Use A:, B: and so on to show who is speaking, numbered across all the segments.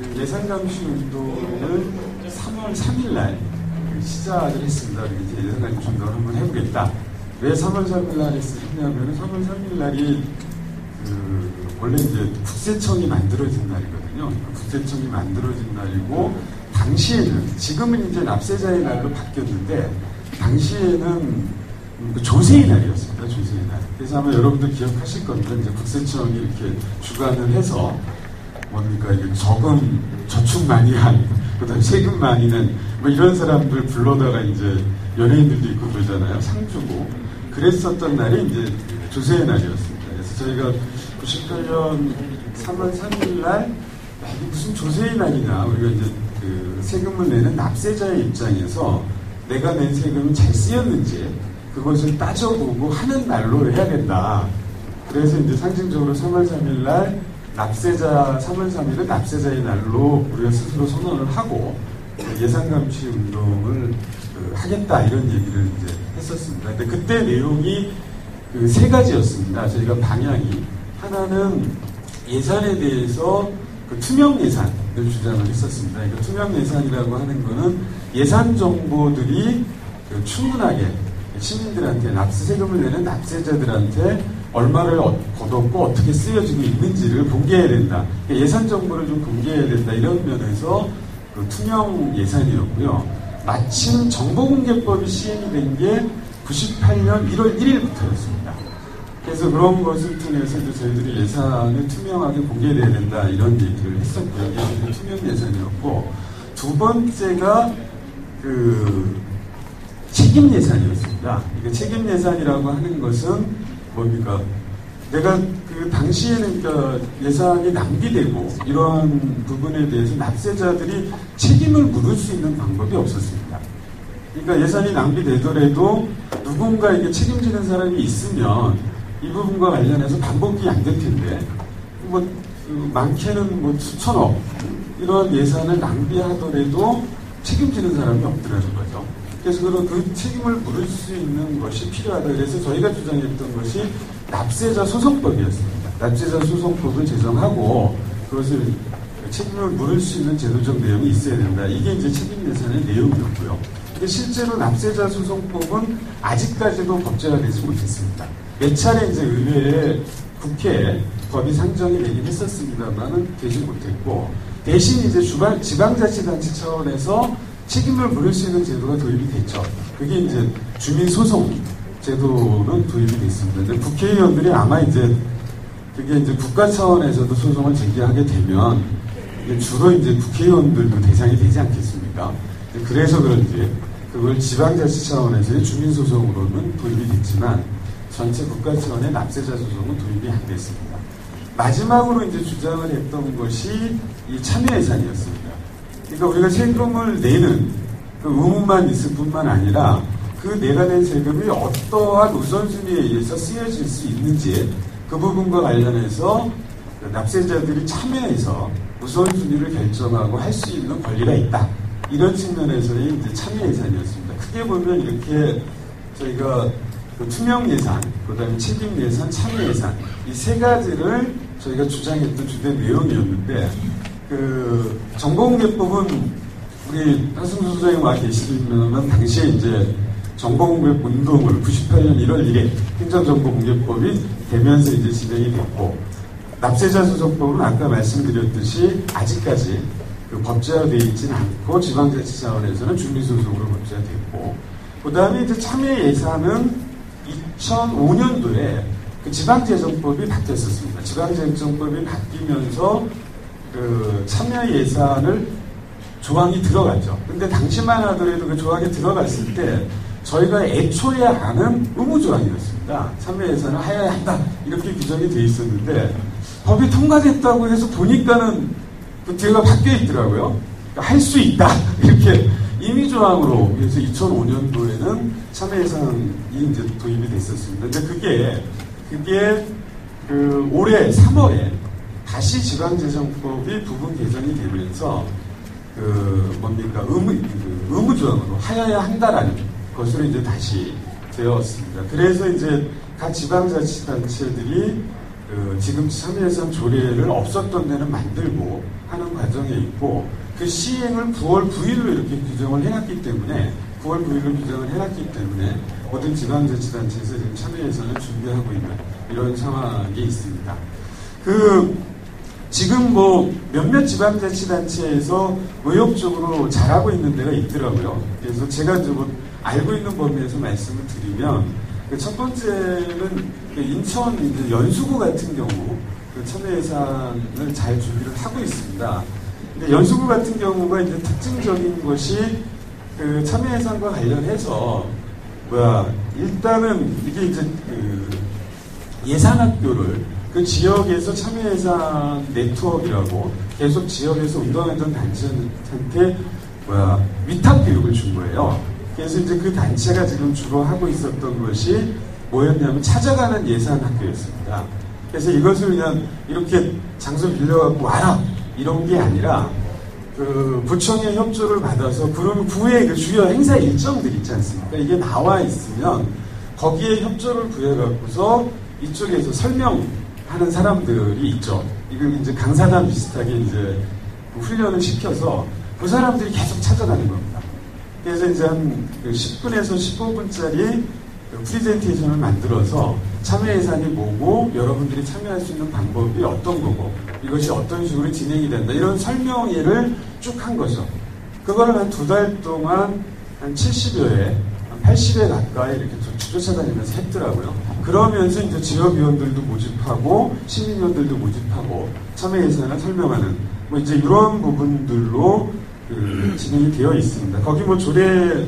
A: 그 예산감시 운동을 3월 3일 날 시작을 했습니다. 이제 예산감시 운동을 한번 해보겠다. 왜 3월 3일 날 했냐면 3월 3일 날이 그 원래 이제 국세청이 만들어진 날이거든요. 국세청이 만들어진 날이고 당시에는 지금은 이제 납세자의 날로 바뀌었는데 당시에는 그 조세의 날이었습니다. 조세의 날. 그래서 아마 여러분들 기억하실 겁니다. 이제 국세청이 이렇게 주관을 해서 뭡니까 이게 저금 저축 많이 한 그다음 세금 많이 낸뭐 이런 사람들 불러다가 이제 연예인들도 있고 그러잖아요. 상 주고 그랬었던 날이 이제 조세의 날이었습니다. 그래서 저희가 98년 3월 3일 날 무슨 조세의 날이냐 우리가 이제 그 세금을 내는 납세자의 입장에서 내가 낸 세금이 잘 쓰였는지 그것을 따져보고 하는 날로 해야 된다. 그래서 이제 상징적으로 3월 3일 날 납세자 3월 3일은 납세자의 날로 우리가 스스로 선언을 하고 예산 감시 운동을 그 하겠다 이런 얘기를 이제 했었습니다. 근데 그때 내용이 그 세 가지였습니다. 저희가 방향이 하나는 예산에 대해서 그 투명 예산을 주장을 했었습니다. 그러니까 투명 예산이라고 하는 거는 예산 정보들이 그 충분하게 시민들한테 납세 세금을 내는 납세자들한테 얼마를 거뒀고 어떻게 쓰여지고 있는지를 공개해야 된다. 그러니까 예산 정보를 좀 공개해야 된다. 이런 면에서 그 투명 예산이었고요. 마침 정보공개법이 시행이 된 게 98년 1월 1일부터였습니다. 그래서 그런 것을 통해서 이제 저희들이 예산을 투명하게 공개해야 된다 이런 얘기를 했었고요. 투명 예산이었고 두 번째가 그 책임 예산이었습니다. 그러니까 책임 예산이라고 하는 것은 뭡니까? 내가 그 당시에는 그러니까 예산이 낭비되고 이러한 부분에 대해서 납세자들이 책임을 물을 수 있는 방법이 없었습니다. 그러니까 예산이 낭비되더라도 누군가 이게 책임지는 사람이 있으면 이 부분과 관련해서 반복이 안 될 텐데 뭐그 많게는 뭐 수천억 이런 예산을 낭비하더라도 책임지는 사람이 없더라는 거죠. 그래서 그런 그 책임을 물을 수 있는 것이 필요하다. 그래서 저희가 주장했던 것이 납세자 소송법이었습니다. 납세자 소송법을 제정하고 그것을 책임을 물을 수 있는 제도적 내용이 있어야 된다. 이게 이제 책임 예산의 내용이었고요. 근데 실제로 납세자 소송법은 아직까지도 법제화되지 못했습니다. 몇 차례 이제 의회에 국회에 법이 상정이 되긴 했었습니다만은 되지 못했고 대신 이제 주방, 지방자치단체 차원에서 책임을 물을 수 있는 제도가 도입이 됐죠. 그게 이제 주민소송 제도는 도입이 됐습니다. 근데 국회의원들이 아마 이제 그게 이제 국가 차원에서도 소송을 제기하게 되면 주로 이제 국회의원들도 대상이 되지 않겠습니까? 그래서 그런지 그걸 지방자치 차원에서의 주민소송으로는 도입이 됐지만 전체 국가 차원의 납세자 소송은 도입이 안 됐습니다. 마지막으로 이제 주장을 했던 것이 이 참여 예산이었습니다. 그러니까 우리가 세금을 내는 그 의무만 있을 뿐만 아니라 그 내가 낸 세금이 어떠한 우선순위에 의해서 쓰여질 수 있는지 그 부분과 관련해서 납세자들이 참여해서 우선순위를 결정하고 할 수 있는 권리가 있다. 이런 측면에서의 이제 참여 예산이었습니다. 크게 보면 이렇게 저희가 그 투명 예산, 그 다음에 책임 예산, 참여 예산 이 세 가지를 저희가 주장했던 주된 내용이었는데 그 정보공개법은 우리 한승수 소장님 와 계시면 당시에 이제 정보공개 운동을 98년 1월 1일 행정정보공개법이 되면서 이제 진행이 됐고 납세자 소송법은 아까 말씀드렸듯이 아직까지 그 법제화되어 있지는 않고 지방자치 차원에서는 주민소송으로 법제화됐고 그 다음에 이제 참여 예산은 2005년도에 그 지방재정법이 바뀌었었습니다. 지방재정법이 바뀌면서 그 참여 예산을 조항이 들어갔죠. 근데 당시만 하더라도 그 조항이 들어갔을 때 저희가 애초에 아는 의무 조항이었습니다. 참여 예산을 하여야 한다. 이렇게 규정이 돼 있었는데 법이 통과됐다고 해서 보니까는 그 뒤가 바뀌어 있더라고요. 그러니까 할수 있다. 이렇게 임의 조항으로 그래서 2005년도에는 참여 예산이 이제 도입이 됐었습니다. 근데 그게 그게 그 올해 3월에 다시 지방재정법이 부분 개정이 되면서 그 뭡니까 의무 그 의무조항으로 하여야 한다라는 것으로 이제 다시 되었습니다. 그래서 이제 각 지방자치단체들이 그 지금 참여예산 조례를 없었던 데는 만들고 하는 과정에 있고 그 시행을 9월 9일로 이렇게 규정을 해놨기 때문에 9월 9일로 규정을 해놨기 때문에 모든 지방자치단체에서 지금 참여예산을 준비하고 있는 이런 상황이 있습니다. 그 지금 뭐 몇몇 지방자치단체에서 의욕적으로 잘하고 있는 데가 있더라고요. 그래서 제가 좀 알고 있는 범위에서 말씀을 드리면 그첫 번째는 그 인천 연수구 같은 경우 그 참여 예산을 잘 준비를 하고 있습니다. 근데 연수구 같은 경우가 이제 특징적인 것이 그 참여 예산과 관련해서 뭐야 일단은 이게 이제 그 예산 학교를 그 지역에서 참여예산 네트워크라고 계속 지역에서 운동하던 단체한테 뭐야 위탁 교육을 준 거예요. 그래서 이제 그 단체가 지금 주로 하고 있었던 것이 뭐였냐면 찾아가는 예산 학교였습니다. 그래서 이것을 그냥 이렇게 장소 빌려갖고 와라 이런 게 아니라 그 부청의 협조를 받아서 그런 구의 그 주요 행사 일정들 있지 않습니까? 이게 나와 있으면 거기에 협조를 구해갖고서 이쪽에서 설명 하는 사람들이 있죠. 이걸 이제 강사단 비슷하게 이제 훈련을 시켜서 그 사람들이 계속 찾아가는 겁니다. 그래서 이제 한 10분에서 그 15분짜리 그 프리젠테이션을 만들어서 참여 예산이 뭐고 여러분들이 참여할 수 있는 방법이 어떤 거고 이것이 어떤 식으로 진행이 된다 이런 설명회를 쭉 한 거죠. 그거를 한 두 달 동안 한 70여 회, 한 80회 가까이 이렇게 쫓아다니면서 했더라고요. 그러면서 이제 지역위원들도 모집하고 시민위원들도 모집하고 참여 예산을 설명하는 뭐 이제 이런 부분들로 그 진행이 되어 있습니다. 거기 뭐 조례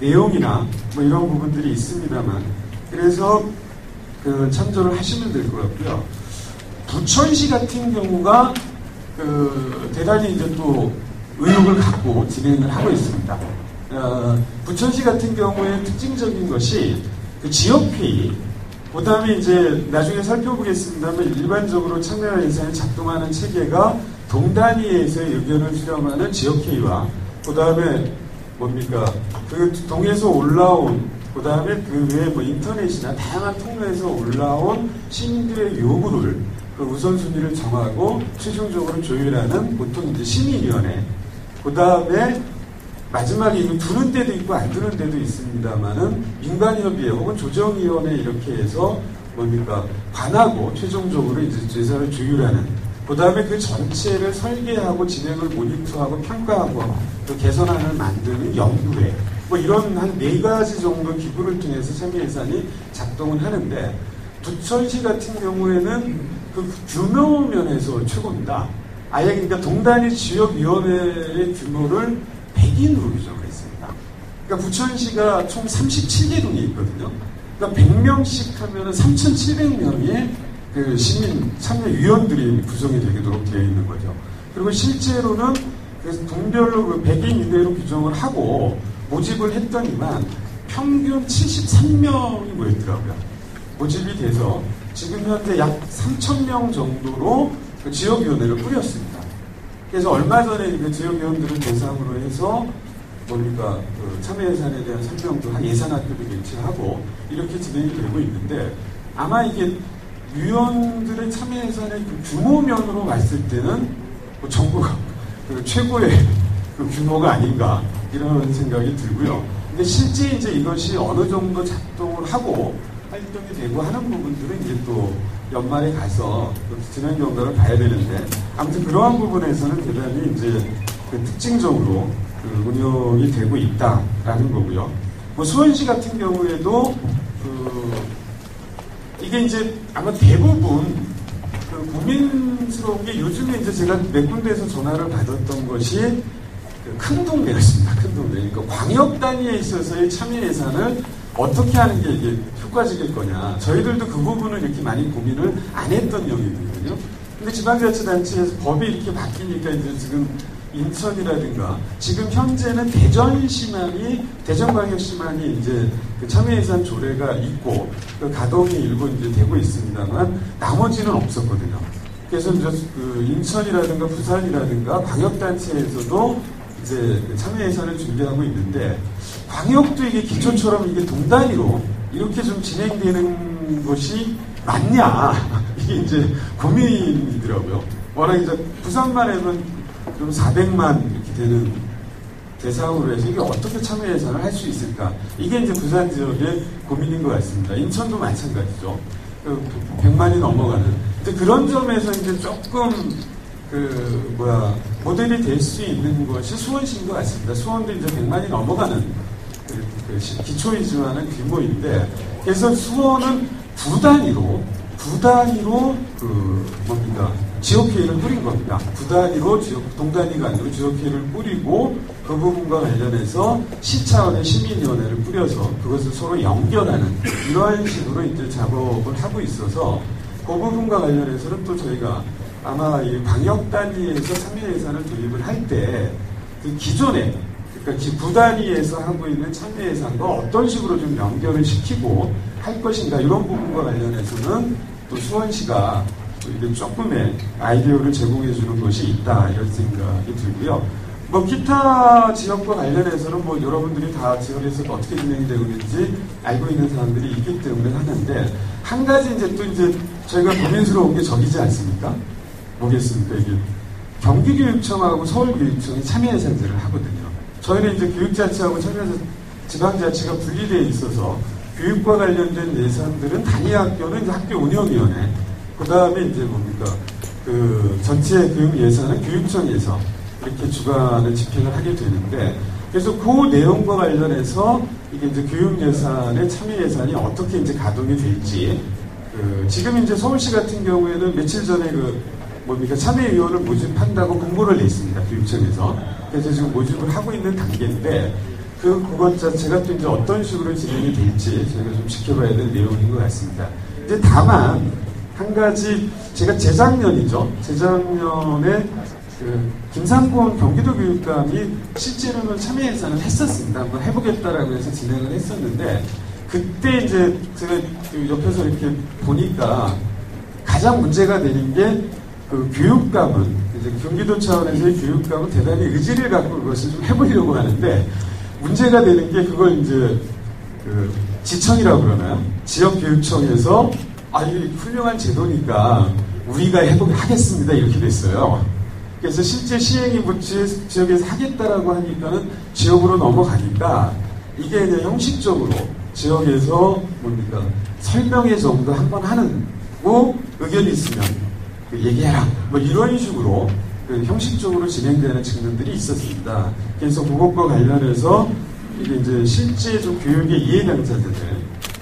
A: 내용이나 뭐 이런 부분들이 있습니다만 그래서 그 참조를 하시면 될 것 같고요. 부천시 같은 경우가 그 대단히 이제 또 의욕을 갖고 진행을 하고 있습니다. 어, 부천시 같은 경우에 특징적인 것이 그 지역회의, 그 다음에 이제 나중에 살펴보겠습니다만 일반적으로 참여 예산이 작동하는 체계가 동단위에서의 의견을 수렴하는 지역회의와 그 다음에 뭡니까? 그 동에서 올라온 그 다음에 그 외에 뭐 인터넷이나 다양한 통로에서 올라온 시민들의 요구를 그 우선순위를 정하고 최종적으로 조율하는 보통 이제 시민위원회 그 다음에 마지막에 이거 두는 데도 있고 안 두는 데도 있습니다만은 민간협의회 혹은 조정위원회 이렇게 해서 뭡니까 관하고 최종적으로 이제 제사를 조율하는 그 다음에 그 전체를 설계하고 진행을 모니터하고 평가하고 또 개선안을 만드는 연구회 뭐 이런 한 네 가지 정도 기구를 통해서 참여 예산이 작동을 하는데 부천시 같은 경우에는 그 규모 면에서 최고입니다. 아예 그러니까 동단위 지역위원회의 규모를 100인으로 규정했습니다. 그러니까 부천시가 총 37개 동이 있거든요. 그러니까 100명씩 하면은 3,700명의 그 시민 참여위원들이 구성이 되도록 되어 있는 거죠. 그리고 실제로는 그래서 동별로 그 100인 이내로 규정을 하고 모집을 했더니만 평균 73명이 모였더라고요. 모집이 돼서 지금 현재 약 3,000명 정도로 그 지역위원회를 꾸렸습니다. 그래서 얼마 전에 그 지역위원들을 대상으로 해서 뭡니까 그 참여 예산에 대한 설명도 한 예산 학교도 개최하고 이렇게 진행이 되고 있는데 아마 이게 위원들의 참여 예산의 그 규모면으로 봤을 때는 뭐 정부 그 최고의 그 규모가 아닌가 이런 생각이 들고요. 근데 실제 이제 이것이 어느 정도 작동을 하고 활동이 되고 하는 부분들은 이제 또 연말에 가서 진행 경과를 봐야 되는데 아무튼 그러한 부분에서는 대단히 이제 그 특징적으로 그 운영이 되고 있다라는 거고요. 뭐 수원시 같은 경우에도 그 이게 이제 아마 대부분 그 고민스러운 게 요즘에 이제 제가 몇 군데에서 전화를 받았던 것이 그큰 동네였습니다. 큰 동네. 그러니까 광역 단위에 있어서의 참여 예산을 어떻게 하는 게 이게 효과적일 거냐. 저희들도 그 부분을 이렇게 많이 고민을 안 했던 영역이거든요. 근데 지방자치단체에서 법이 이렇게 바뀌니까 이제 지금 인천이라든가 지금 현재는 대전시만이 대전광역시만이 이제 그 참여예산 조례가 있고 그 가동이 일부 이제 되고 있습니다만 나머지는 없었거든요. 그래서 이제 그 인천이라든가 부산이라든가 광역단체에서도 이제 그 참여 예산을 준비하고 있는데 광역도 이게 기초처럼 이게 동단위로 이렇게 좀 진행되는 것이 맞냐? 이게 이제 고민이더라고요. 워낙 이제 부산만 해면 좀 400만 이렇게 되는 대상으로 해서 이게 어떻게 참여 예산을 할 수 있을까? 이게 이제 부산 지역의 고민인 것 같습니다. 인천도 마찬가지죠. 100만이 그 넘어가는. 그런 점에서 이제 조금 그 뭐야 모델이 될 수 있는 것이 수원시인 것 같습니다. 수원도 이제 100만이 넘어가는 그, 그 기초이지만은 규모인데 그래서 수원은 두 단위로 두 단위로 그 뭡니까 지역회의를 꾸린 겁니다. 두 단위로 지역 동단위가 아니고 지역회의를 꾸리고 그 부분과 관련해서 시 차원의 시민위원회를 꾸려서 그것을 서로 연결하는 이러한 식으로 이제 작업을 하고 있어서 그 부분과 관련해서는 또 저희가 아마 이 방역 단위에서 참여 예산을 도입을 할 때 그 기존에 그러니까 구 단위에서 하고 있는 참여 예산과 어떤 식으로 좀 연결을 시키고 할 것인가 이런 부분과 관련해서는 또 수원시가 이게 조금의 아이디어를 제공해 주는 것이 있다 이런 생각이 들고요. 뭐 기타 지역과 관련해서는 뭐 여러분들이 다 지역에서 어떻게 진행이 되고 있는지 알고 있는 사람들이 있기 때문에 하는데 한 가지 이제 또 이제 저희가 고민스러운 게 저기지 않습니까? 뭐겠습니까 이게 경기교육청하고 서울교육청이 참여 예산제를 하거든요. 저희는 이제 교육자치하고 참여 지방자치가 분리되어 있어서 교육과 관련된 예산들은 단위 학교는 이제 학교 운영위원회, 그 다음에 이제 뭡니까 그 전체 교육 예산은 교육청에서 이렇게 주관을 집행을 하게 되는데 그래서 그 내용과 관련해서 이게 이제 교육 예산의 참여 예산이 어떻게 이제 가동이 될지 그 지금 이제 서울시 같은 경우에는 며칠 전에 그 뭡니까 참여위원을 모집한다고 공고를 냈습니다 교육청에서 그래서 지금 모집을 하고 있는 단계인데 그 그것 자체가 또 이제 어떤 식으로 진행이 될지 저희가 좀 지켜봐야 될 내용인 것 같습니다. 이제 다만 한 가지 제가 재작년이죠. 재작년에 그 김상곤 경기도 교육감이 실제로는 참여 예산을 했었습니다. 한번 해보겠다라고 해서 진행을 했었는데 그때 이제 제가 그 옆에서 이렇게 보니까 가장 문제가 되는 게 그 교육감은 이제 경기도 차원에서의 교육감은 대단히 의지를 갖고 그것을 좀 해보려고 하는데 문제가 되는 게 그걸 이제 그 지청이라고 그러나요? 지역교육청에서 아, 이 훌륭한 제도니까 우리가 해보게 하겠습니다. 이렇게 됐어요. 그래서 실제 시행이 붙지 지역에서 하겠다라고 하니까는 지역으로 넘어가니까 이게 이제 형식적으로 지역에서 뭡니까 설명회 정도 한 번 하는 뭐 의견이 있으면 그 얘기해라 뭐 이런 식으로 그 형식적으로 진행되는 측면들이 있었습니다. 그래서 그것과 관련해서 이게 이제 실제 좀 교육의 이해당사자들,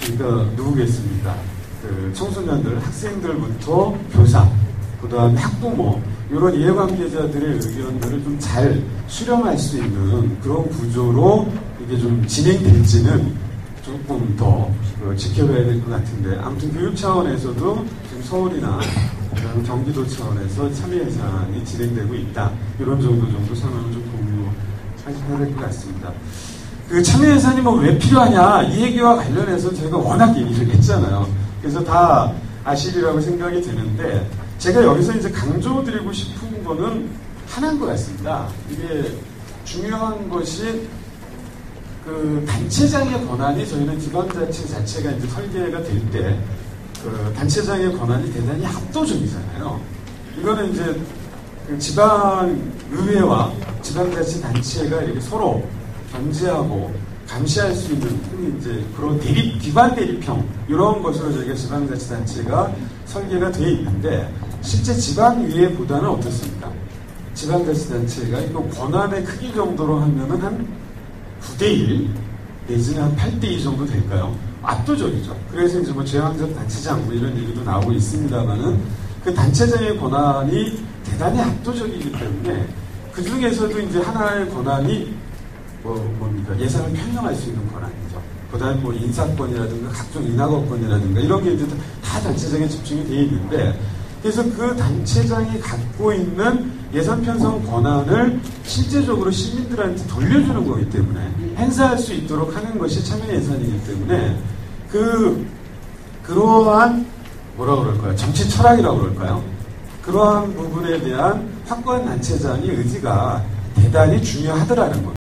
A: 그러니까 누구겠습니까? 그 청소년들, 학생들부터 교사, 그 다음에 학부모, 이런 이해관계자들의 의견들을 좀 잘 수렴할 수 있는 그런 구조로 이게 좀 진행될지는 조금 더그 지켜봐야 될 것 같은데 아무튼 교육 차원에서도 지금 서울이나 그다음 경기도 차원에서 참여 예산이 진행되고 있다. 이런 정도 정도 상황을 좀 공유하셔야 될 것 같습니다. 그 참여 예산이 뭐 왜 필요하냐 이 얘기와 관련해서 제가 워낙 얘기를 했잖아요. 그래서 다 아시리라고 생각이 드는데 제가 여기서 이제 강조드리고 싶은 거는 하나인 것 같습니다. 이게 중요한 것이 그 단체장의 권한이 저희는 지방자치 자체가 이제 설계가 될 때 그 단체장의 권한이 대단히 압도적이잖아요. 이거는 이제 그 지방 의회와 지방자치단체가 이렇게 서로 견제하고 감시할 수 있는 이제 그런 대립, 기관 대립형 이런 것으로 저희가 지방자치단체가 설계가 되어 있는데 실제 지방의회보다는 어떻습니까? 지방자치단체가 이거 권한의 크기 정도로 하면은 한 9대1 내지는 한 8대2 정도 될까요? 압도적이죠. 그래서 이제 뭐 제왕적 단체장 뭐 이런 얘기도 나오고 있습니다만은 그 단체장의 권한이 대단히 압도적이기 때문에 그 중에서도 이제 하나의 권한이 뭐 뭡니까 예산을 편성할 수 있는 권한이죠. 그다음에 뭐 인사권이라든가 각종 인하거권이라든가 이런 게 이제 다 단체장에 집중이 되어 있는데 그래서 그 단체장이 갖고 있는 예산 편성 권한을 실제적으로 시민들한테 돌려주는 거기 때문에 행사할 수 있도록 하는 것이 참여 예산이기 때문에 그 그러한 뭐라 그럴까요? 정치 철학이라고 그럴까요? 그러한 부분에 대한 확고한 단체장의 의지가 대단히 중요하더라는 겁니다.